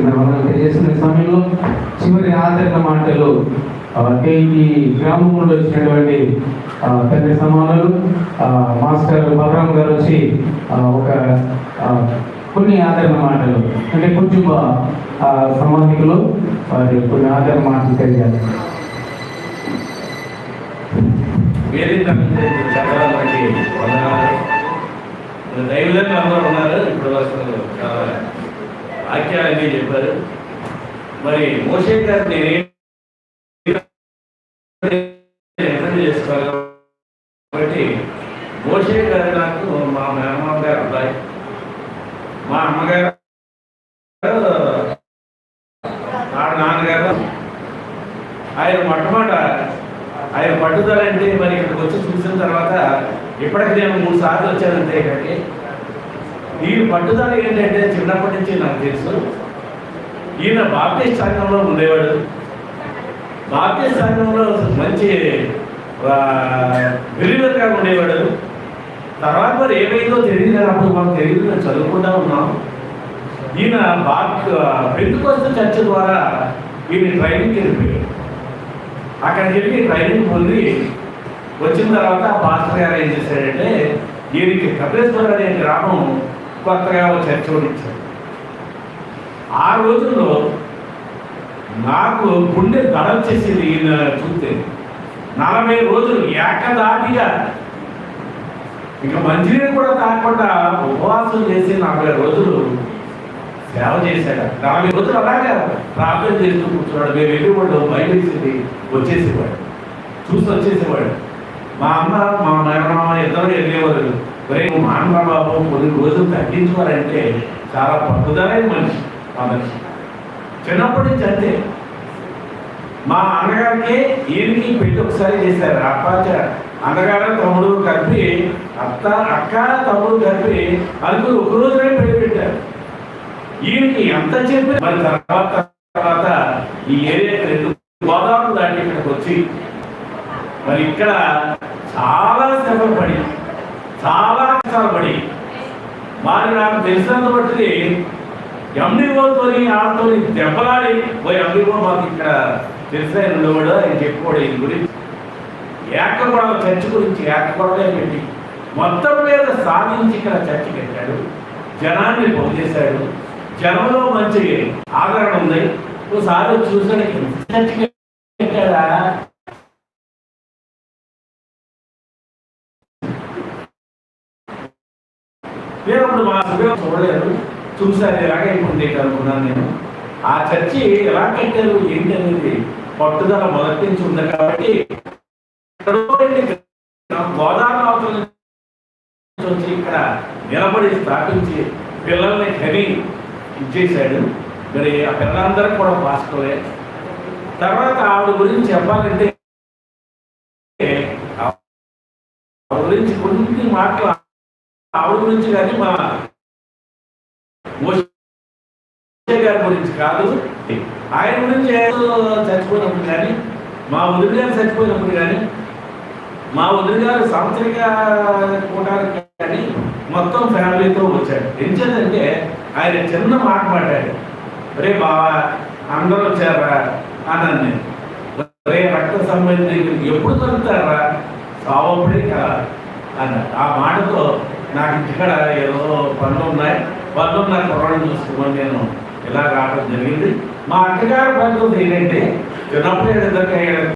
కుమార్ తెలియజేస్తున్న సమయంలో చివరి ఆదరణ మాటలు కేఈ గ్రామం నుండి వచ్చినటువంటి తండ్రి సమానులు మాస్టర్ బలరాం గారు వచ్చి ఒక కొన్ని ఆదరణ మాటలు అంటే కుటుంబ ఆ, సంబంధికులు వారి కొన్ని ఆదరణ మాటలు తెలియాలి. వేదిక వందనాలు దైవజనులు అందరూ ఉన్నారు. ఇప్పుడు వరకు చెప్పారు. మరి మోసే గారు నేను చేసుకోవాలి కాబట్టి మోసే గారు నాకు మా మేనమామ గారు అబ్బాయి మా అమ్మగారు ఆడ నాన్నగారు ఆయన మొట్టమొదట ఆయన పట్టుదల అంటే మరి ఇక్కడికి వచ్చి చూసిన తర్వాత ఇప్పటికి నేను మూడు సార్లు వచ్చానంతే ఇక్కడికి ఈయన పట్టుదల ఏంటంటే చిన్నప్పటి నుంచి నాకు తెలుసు. ఈయన బాప్టిస్ట్ సంఘంలో ఉండేవాడు. బాప్టిస్ట్ సంఘంలో మంచి బిలీవర్గా ఉండేవాడు. తర్వాత మరి ఏమైందో తెలియదు కానీ అప్పుడు మాకు తెలియదు. మేము చదువుకుంటా ఉన్నాం. ఈయన బాప్ పెందుకొస్తే చర్చ ద్వారా ఈయన ట్రైనింగ్కి వెళ్ళిపోయాడు. అక్కడికి వెళ్ళి ట్రైనింగ్ పొంది వచ్చిన తర్వాత ఆ పాస్టర్ గారు ఏం చేశాడంటే దీనికి కపిలేశ్వరం అనే గ్రామం కొత్తగా ఒక చర్చ ఆ రోజుల్లో నాకు గుండె దడచేసింది ఈయన చూస్తే. నలభై రోజులు ఏకదాటిగా. ఇంకా మంచినీరు కూడా తాగకుండా ఉపవాసం చేసి నలభై రోజులు సేవ చేశాడు. నలభై రోజులు అలాగే ప్రార్థన చేస్తూ కూర్చున్నాడు. మేము వెళ్ళేవాడు బయలుదేసి వచ్చేసేవాడు. చూసి వచ్చేసేవాడు. మా అమ్మ మా నాయనమ్మ వెళ్ళేవారు ఒరే బాబు? కొన్ని రోజులు తగ్గించుకోవాలంటే చాలా పట్టుదలైన మనిషి మనిషి. చిన్నప్పటి నుంచి అంతే. మా అన్నగారికి ఈయనకి పెళ్ళి ఒకసారి చేశారు అప్పాచ అన్నగారు తమ్ముడు కలిపి అత్త అక్క తమ్ముడు కలిపి అనుకుని ఒక రోజునే పెళ్ళి పెట్టారు. ఈయనకి ఎంత చెప్పి మరి తర్వాత తర్వాత ఈ ఏరియా రెండు గోదావరి దాటి ఇక్కడికి వచ్చి మరి ఇక్కడ చాలా శ్రమ పడింది చాలా కష్టాలు పడి నాకు తెలిసినంత బట్టి ఎండిఓతో ఆడతో దెబ్బలాడి పోయి ఎండిఓ మాకు ఇక్కడ తెలిసిన ఉండవాడు ఆయన చెప్పుకోడు ఈయన గురించి ఏకపడవ చర్చ గురించి ఏకగొడవే పెట్టి మొత్తం మీద సాధించి ఇక్కడ చర్చ పెట్టాడు. జనాన్ని బాగు చేశాడు జనంలో మంచి ఆదరణ ఉంది. ఒకసారి చూసాను చర్చ పెట్టాడా? నేను అప్పుడు మా చూడలేదు చూసాను ఎలాగే ఇప్పుడు అనుకున్నాను నేను. ఆ చర్చి ఎలా కట్టారు ఏంటి అనేది పట్టుదల మొదటి నుంచి ఉంది కాబట్టి గోదావరి అవతల నుంచి వచ్చి ఇక్కడ నిలబడి స్థాపించి పిల్లల్ని కని ఇచ్చేశాడు. మరి ఆ పిల్లలందరూ కూడా పాసుకోలే తర్వాత ఆవిడ గురించి చెప్పాలంటే గురించి కొన్ని మాటలు ఆవిడ గురించి కానీ మా గారి గురించి కాదు. ఆయన గురించి చచ్చిపోయినప్పుడు కానీ మా వదిలి గారు చచ్చిపోయినప్పుడు కానీ మా వదిలి గారు సాంస్కృతిక కూటానికి కానీ మొత్తం ఫ్యామిలీతో వచ్చాడు. ఎంచేదంటే ఆయన చిన్న మాట మాట్లాడు రే బావా అందరూ వచ్చారా? అన్నాను నేను రే రక్త సంబంధి ఎప్పుడు దొరుకుతారా సావప్పుడే కదా అన్నాడు. ఆ మాటతో నాకు ఇక్కడ ఏదో పనులు ఉన్నాయి. పనులు ఉన్న కుర్రాన్ని చూసుకోమని నేను ఇలా రావడం జరిగింది. మా అక్కగారు పనులు ఏంటంటే చిన్నప్పుడు ఇద్దరికి